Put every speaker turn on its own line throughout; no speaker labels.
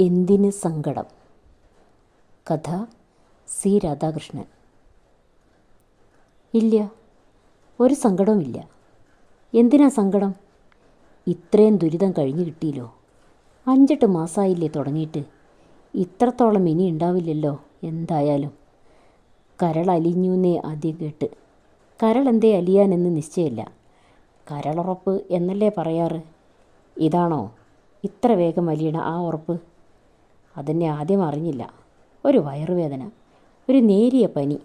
എന്തിന് സങ്കടം? കഥ സി രാധാകൃഷ്ണൻ. ഇല്ല ഒരു സങ്കടവുമില്ല. എന്തിനാ സങ്കടം? ഇത്രയും ദുരിതം കഴിഞ്ഞു കിട്ടിയില്ലോ. അഞ്ചെട്ട് മാസമായില്ലേ തുടങ്ങിയിട്ട്. ഇത്രത്തോളം ഇനി ഉണ്ടാവില്ലല്ലോ എന്തായാലും. കരൾ അലിഞ്ഞൂന്നേ ആദ്യം കേട്ട്. കരൾ എന്തേ അലിയാനെന്ന് നിശ്ചയമില്ല. കരളുറപ്പ് എന്നല്ലേ പറയാറ്? ഇതാണോ? ഇത്ര വേഗം അലിയണ ആ ഉറപ്പ്? അതെന്നെ ആദ്യം അറിഞ്ഞില്ല. ഒരു വയറുവേദന ഒരു നേരിയ പനി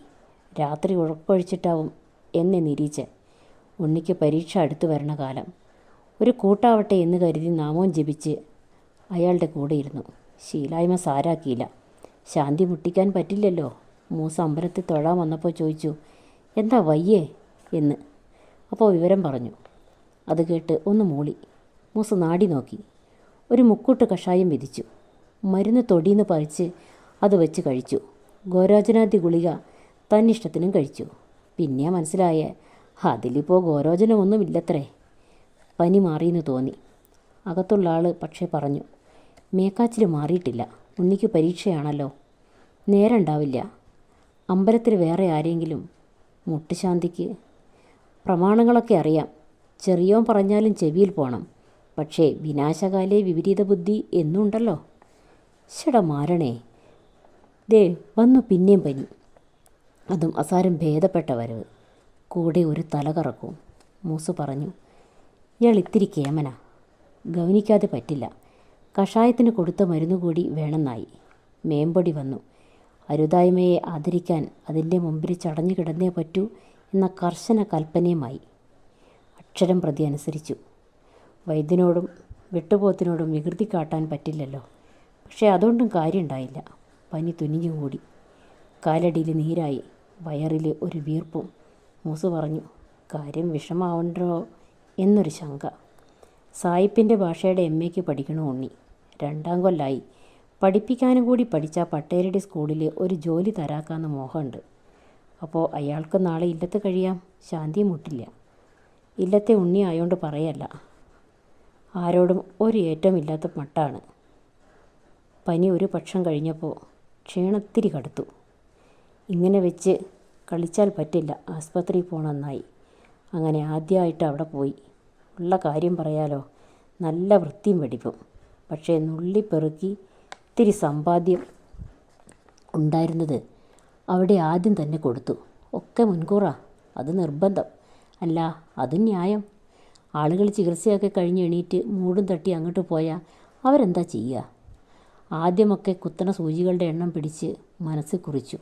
രാത്രി ഉഴപ്പൊഴിച്ചിട്ടാവും എന്നെ നിരീച്ച്. ഉണ്ണിക്ക് പരീക്ഷ അടുത്തു വരണ കാലം. ഒരു കൂട്ടാവട്ടെ എന്ന് കരുതി നാമവും ജപിച്ച് അയാളുടെ കൂടെ ഇരുന്നു. ശീലായ്മ സാരാക്കിയില്ല. ശാന്തി മുട്ടിക്കാൻ പറ്റില്ലല്ലോ. മൂസ അമ്പലത്തിൽ തൊഴാൻ വന്നപ്പോൾ ചോദിച്ചു എന്താ വയ്യേ? എന്ന്. അപ്പോൾ വിവരം പറഞ്ഞു. അത് കേട്ട് ഒന്ന് മൂളി. മൂസ നാടി നോക്കി. ഒരു മുക്കൂട്ട് കഷായം വിധിച്ചു. മരുന്ന് തൊടിന്ന് പറിച്ച് അത് വെച്ച് കഴിച്ചു. ഗോരോചനാദി ഗുളിക തന്നിഷ്ടത്തിനും കഴിച്ചു. പിന്നെ മനസ്സിലായ അതിലിപ്പോൾ ഗോരോചനമൊന്നുമില്ലത്രേ പനി മാറിയെന്ന് തോന്നി. അകത്തുള്ള ആൾ പക്ഷേ പറഞ്ഞു മേക്കാച്ചിൽ മാറിയിട്ടില്ല. ഉണ്ണിക്ക് പരീക്ഷയാണല്ലോ. നേരം ഉണ്ടാവില്ല അമ്പലത്തിൽ വേറെ ആരെങ്കിലും മുട്ടുശാന്തിക്ക്. പ്രമാണങ്ങളൊക്കെ അറിയാം. ചെറിയോൻ പറഞ്ഞാലും ചെവിയിൽ പോണം. പക്ഷേ വിനാശകാലേ വിപരീത ബുദ്ധി എന്നുണ്ടല്ലോ. ശട മാരണേ. ദേ വന്നു പിന്നെയും പനി. അതും അസാരം ഭേദപ്പെട്ട വരവ്. കൂടെ ഒരു തലകറക്കവും മൂസ് പറഞ്ഞു ഇയാൾ ഇത്തിരി കേമന. ഗവനിക്കാതെ പറ്റില്ല. കഷായത്തിന് കൊടുത്ത മരുന്ന് കൂടി വേണമെന്നായി. മേമ്പൊടി വന്നു അരുതായ്മയെ ആദരിക്കാൻ അതിന്റെ മുമ്പിൽ ചടഞ്ഞു കിടന്നേ പറ്റൂ എന്ന കർശന കൽപ്പനയുമായി. അക്ഷരം പ്രതി അനുസരിച്ചു. വൈദ്യനോടും വെട്ടുപോത്തിനോടും വികൃതി കാട്ടാൻ പറ്റില്ലല്ലോ. പക്ഷേ അതുകൊണ്ടും കാര്യമുണ്ടായില്ല. പനി തുനിഞ്ഞു കൂടി. കാലടിയിൽ നീരായി. വയറിൽ ഒരു വീർപ്പും മൂസ് പറഞ്ഞു കാര്യം വിഷമാവണ്ടോ? എന്നൊരു ശങ്ക. സായിപ്പിന്റെ ഭാഷയുടെ എം എക്ക് പഠിക്കണു ഉണ്ണി. രണ്ടാം കൊല്ലായി. പഠിപ്പിക്കാനും കൂടി പഠിച്ച പട്ടേരടി സ്കൂളിൽ ഒരു ജോലി തരാക്കാന്ന് മോഹമുണ്ട്. അപ്പോൾ അയാൾക്ക് നാളെ ഇല്ലത്ത് കഴിയാം? ശാന്തി മുട്ടില്ല. ഇല്ലത്തെ ഉണ്ണി ആയോണ്ട് പറയല്ല. ആരോടും ഒരു ഏറ്റവും ഇല്ലാത്ത മട്ടാണ്. പനി ഒരു പക്ഷം കഴിഞ്ഞപ്പോൾ ക്ഷീണത്തിരി കടുത്തു. ഇങ്ങനെ വെച്ച് കളിച്ചാൽ പറ്റില്ല. ആസ്പത്രിയിൽ പോകണമെന്നായി അങ്ങനെ ആദ്യമായിട്ട് അവിടെ പോയി. ഉള്ള കാര്യം പറയാലോ? നല്ല വൃത്തിയും വെടിപ്പും. പക്ഷേ നുള്ളി പെറുക്കി ഇത്തിരി സമ്പാദ്യം ഉണ്ടായിരുന്നത് അവിടെ ആദ്യം തന്നെ കൊടുത്തു. ഒക്കെ മുൻകൂറാ. അത് നിർബന്ധം. അല്ല അത് ന്യായം. ആളുകൾ ചികിത്സയൊക്കെ കഴിഞ്ഞ് എണീറ്റ് മൂടും തട്ടി അങ്ങോട്ട് പോയാൽ അവരെന്താ ചെയ്യുക ആദ്യമൊക്കെ കുത്തണ സൂചികളുടെ എണ്ണം പിടിച്ച് മനസ്സിൽ കുറിച്ചു.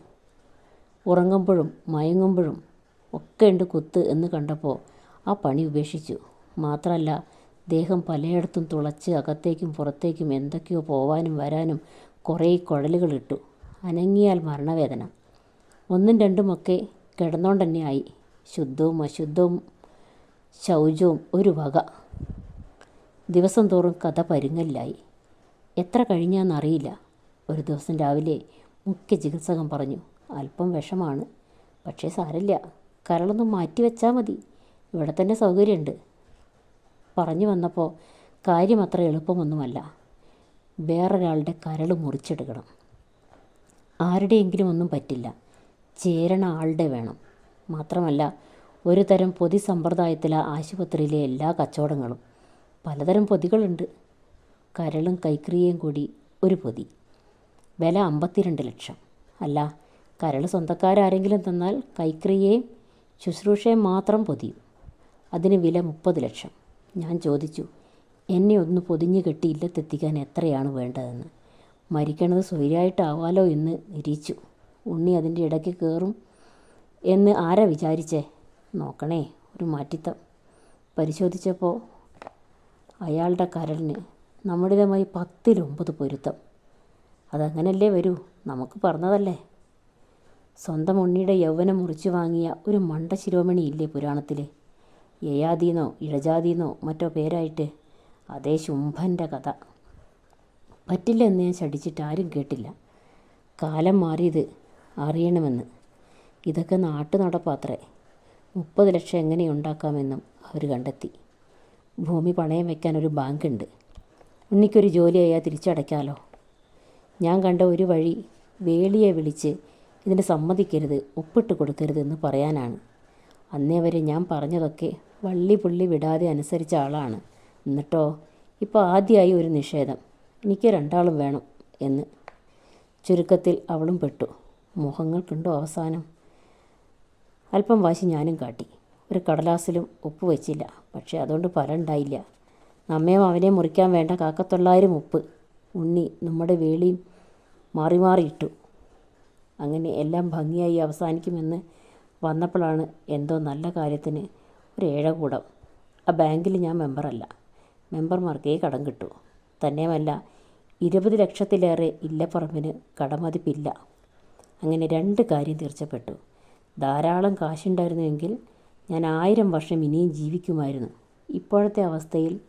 ഉറങ്ങുമ്പോഴും മയങ്ങുമ്പോഴും ഒക്കെ ഉണ്ട് കുത്ത് എന്ന് കണ്ടപ്പോൾ ആ പണി ഉപേക്ഷിച്ചു. മാത്രമല്ല ദേഹം പലയിടത്തും തുളച്ച് അകത്തേക്കും പുറത്തേക്കും എന്തൊക്കെയോ പോവാനും വരാനും കുറേ കുഴലുകളിട്ടു അനങ്ങിയാൽ മരണവേദന. ഒന്നും രണ്ടുമൊക്കെ കിടന്നോണ്ട് തന്നെ ആയി. ശുദ്ധവും അശുദ്ധവും ശൗചവും ഒരു വക. ദിവസം തോറും കഥ പരുങ്ങലിലായി. എത്ര കഴിഞ്ഞാന്നറിയില്ല. ഒരു ദിവസം രാവിലെ മുഖ്യ ചികിത്സകൻ പറഞ്ഞു. അല്പം വിഷമാണ് പക്ഷേ സാരമില്ല. കരളൊന്നും മാറ്റി വെച്ചാൽ മതി. ഇവിടെ തന്നെ സൗകര്യമുണ്ട് പറഞ്ഞു വന്നപ്പോൾ കാര്യം അത്ര എളുപ്പമൊന്നുമല്ല. വേറൊരാളുടെ കരൾ മുറിച്ചെടുക്കണം. ആരുടെയെങ്കിലും ഒന്നും പറ്റില്ല. ചേരണ ആളുടെ വേണം. മാത്രമല്ല ഒരു തരം പൊതി സമ്പ്രദായത്തിലെ ആശുപത്രിയിലെ എല്ലാ കച്ചവടങ്ങളും. പലതരം പൊതികളുണ്ട്. കരളും കൈക്രിയയും കൂടി ഒരു പൊതി. വില അമ്പത്തിരണ്ട് ലക്ഷം. അല്ല കരൾ സ്വന്തക്കാരാരെങ്കിലും തന്നാൽ കൈക്രിയയും ശുശ്രൂഷയും മാത്രം പൊതിയും. അതിന് വില മുപ്പത് ലക്ഷം. ഞാൻ ചോദിച്ചു എന്നെ ഒന്ന് പൊതിഞ്ഞു കെട്ടി ഇല്ലത്തെത്തിക്കാൻ എത്രയാണ് വേണ്ടതെന്ന്? മരിക്കണത് സ്വൈര്യമായിട്ടാവാലോ എന്ന് നിരീച്ചു. ഉണ്ണി അതിന്റെ ഇടയ്ക്ക് കയറും എന്ന് ആരാ വിചാരിച്ചേ? നോക്കണേ ഒരു മാറ്റിത്തം. പരിശോധിച്ചപ്പോൾ അയാളുടെ കരളിന് നമ്മുടേതുമായി പത്തിലൊമ്പത് പൊരുത്തം. അതങ്ങനല്ലേ വരൂ? നമുക്ക് പറഞ്ഞതല്ലേ? സ്വന്തം ഉണ്ണിയുടെ യൗവനം മുറിച്ചു വാങ്ങിയ ഒരു മണ്ട ശിരോമണി ഇല്ലേ പുരാണത്തിൽ യയാദീന്നോ ഇഴജാതീന്നോ മറ്റോ പേരായിട്ട് അതേ ശുംഭന്റെ കഥ. പറ്റില്ല എന്ന് ഞാൻ ശടിച്ചിട്ട് ആരും കേട്ടില്ല. കാലം മാറിയത് അറിയണമെന്ന്. ഇതൊക്കെ നാട്ടു നടപ്പാത്രേ മുപ്പത് ലക്ഷം എങ്ങനെ ഉണ്ടാക്കാമെന്നും അവർ കണ്ടെത്തി. ഭൂമി പണയം വയ്ക്കാൻ ഒരു ബാങ്കുണ്ട്. ഉണ്ണിക്കൊരു ജോലിയായാൽ തിരിച്ചടയ്ക്കാമല്ലോ ഞാൻ കണ്ട ഒരു വഴി വേളിയെ വിളിച്ച് ഇതിന് സമ്മതിക്കരുത് ഒപ്പിട്ട് കൊടുക്കരുത് എന്ന് പറയാനാണ്. അന്നേ വരെ ഞാൻ പറഞ്ഞതൊക്കെ വള്ളി പുള്ളി വിടാതെ അനുസരിച്ച ആളാണ്. എന്നിട്ടോ ഇപ്പോൾ ആദ്യമായി ഒരു നിഷേധം. എനിക്ക് രണ്ടാളും വേണം എന്ന്. ചുരുക്കത്തിൽ അവളും പെട്ടു. മുഖങ്ങൾ മുഖങ്ങൾക്കുണ്ടോ അവസാനം. അല്പം വാശി ഞാനും കാട്ടി. ഒരു കടലാസിലും ഉപ്പ് വെച്ചില്ല പക്ഷേ അതുകൊണ്ട് ഫലം ഉണ്ടായില്ല. നമ്മയും അവനെ മുറിക്കാൻ വേണ്ട കാക്കത്തൊള്ളായിരം ഉപ്പ് ഉണ്ണി നമ്മുടെ വേളിയും മാറി മാറിയിട്ടു അങ്ങനെ എല്ലാം ഭംഗിയായി അവസാനിക്കുമെന്ന് വന്നപ്പോഴാണ് എന്തോ നല്ല കാര്യത്തിന് ഒരു ഏഴകൂടം ആ ബാങ്കിൽ ഞാൻ മെമ്പറല്ല. മെമ്പർമാർക്കേ കടം കിട്ടു. തന്നെയുമല്ല ഇരുപത് ലക്ഷത്തിലേറെ ഇല്ലപ്പറമ്പിന് കടമതിപ്പില്ല. അങ്ങനെ രണ്ട് കാര്യം തീർച്ചപ്പെട്ടു. ധാരാളം കാശുണ്ടായിരുന്നുവെങ്കിൽ ഞാൻ ആയിരം വർഷം ഇനിയും ജീവിക്കുമായിരുന്നു. ഇപ്പോഴത്തെ അവസ്ഥയിൽ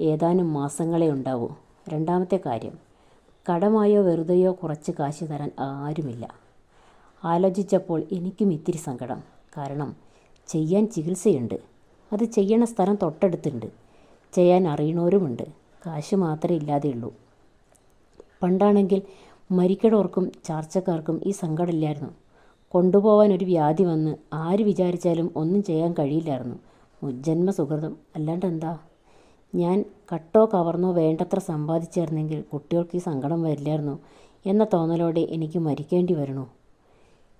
ഏതാനും മാസങ്ങളേ ഉണ്ടാവൂ. രണ്ടാമത്തെ കാര്യം കടമായോ വെറുതെയോ കുറച്ച് കാശ് തരാൻ ആരുമില്ല. ആലോചിച്ചപ്പോൾ എനിക്കും ഇത്തിരി സങ്കടം. കാരണം ചെയ്യാൻ ചികിത്സയുണ്ട്. അത് ചെയ്യണ സ്ഥലം തൊട്ടടുത്തുണ്ട്. ചെയ്യാൻ അറിയണവരുമുണ്ട്. കാശ് മാത്രമേ ഇല്ലാതെയുള്ളൂ. പണ്ടാണെങ്കിൽ മരിക്കടവർക്കും ചാർച്ചക്കാർക്കും ഈ സങ്കടമില്ലായിരുന്നു. കൊണ്ടുപോകാൻ ഒരു വ്യാധി വന്ന് ആര് വിചാരിച്ചാലും ഒന്നും ചെയ്യാൻ കഴിയില്ലായിരുന്നു. മുജ്ജന്മ സുഹൃതം അല്ലാണ്ട് എന്താ? ഞാൻ കട്ടോ കവർന്നോ വേണ്ടത്ര സമ്പാദിച്ചായിരുന്നെങ്കിൽ കുട്ടികൾക്ക് ഈ സങ്കടം വരില്ലായിരുന്നു എന്ന തോന്നലോടെ എനിക്ക് മരിക്കേണ്ടി വരണു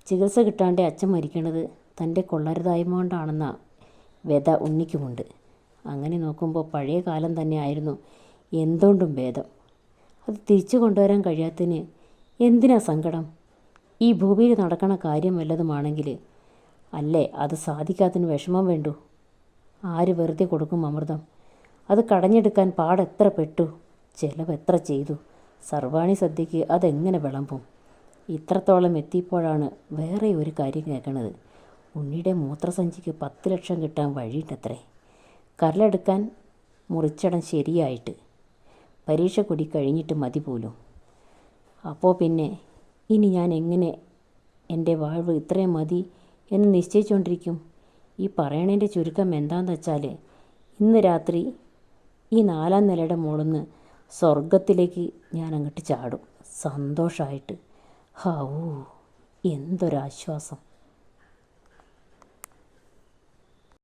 ചികിത്സ കിട്ടാണ്ട് അച്ഛൻ മരിക്കണത് തന്റെ കൊള്ളരുതായ്മ കൊണ്ടാണെന്ന വ്യത ഉണ്ണിക്കുമുണ്ട്. അങ്ങനെ നോക്കുമ്പോൾ പഴയ കാലം തന്നെ ആയിരുന്നു എന്തുകൊണ്ടും ഭേദം. അത് തിരിച്ചു കൊണ്ടുവരാൻ കഴിയാത്തതിന് എന്തിനാ സങ്കടം? ഈ ഭൂമിയിൽ നടക്കണ കാര്യം വല്ലതുമാണെങ്കിൽ അല്ലേ അത് സാധിക്കാത്തതിന് വിഷമം വേണ്ടു? ആര് വെറുതെ കൊടുക്കും അമൃതം? അത് കടഞ്ഞെടുക്കാൻ പാടെത്ര പെട്ടു? ചിലവ് എത്ര ചെയ്തു? സർവാണി സദ്യയ്ക്ക് അതെങ്ങനെ വിളമ്പും? ഇത്രത്തോളം എത്തിയപ്പോഴാണ് വേറെ ഒരു കാര്യം കേൾക്കണത്. ഉണ്ണിയുടെ മൂത്രസഞ്ചിക്ക് പത്ത് ലക്ഷം കിട്ടാൻ വഴിയുണ്ടത്രേ. കരലെടുക്കാൻ മുറിച്ചടം ശരിയായിട്ട്. പരീക്ഷ കൂടി കഴിഞ്ഞിട്ട് മതി പോലും. അപ്പോൾ പിന്നെ ഇനി ഞാൻ എങ്ങനെ എന്റെ വാഴ്വ് ഇത്രയും മതി എന്ന് നിശ്ചയിച്ചുകൊണ്ടിരിക്കും ഈ പറയണതിന്റെ ചുരുക്കം എന്താണെന്ന് വെച്ചാൽ ഇന്ന് രാത്രി ഈ നാലാം നിലയുടെ മുകളിൽ സ്വർഗത്തിലേക്ക് ഞാൻ അങ്ങോട്ട് ചാടും. സന്തോഷമായിട്ട് ഹാവൂ എന്തൊരാശ്വാസം.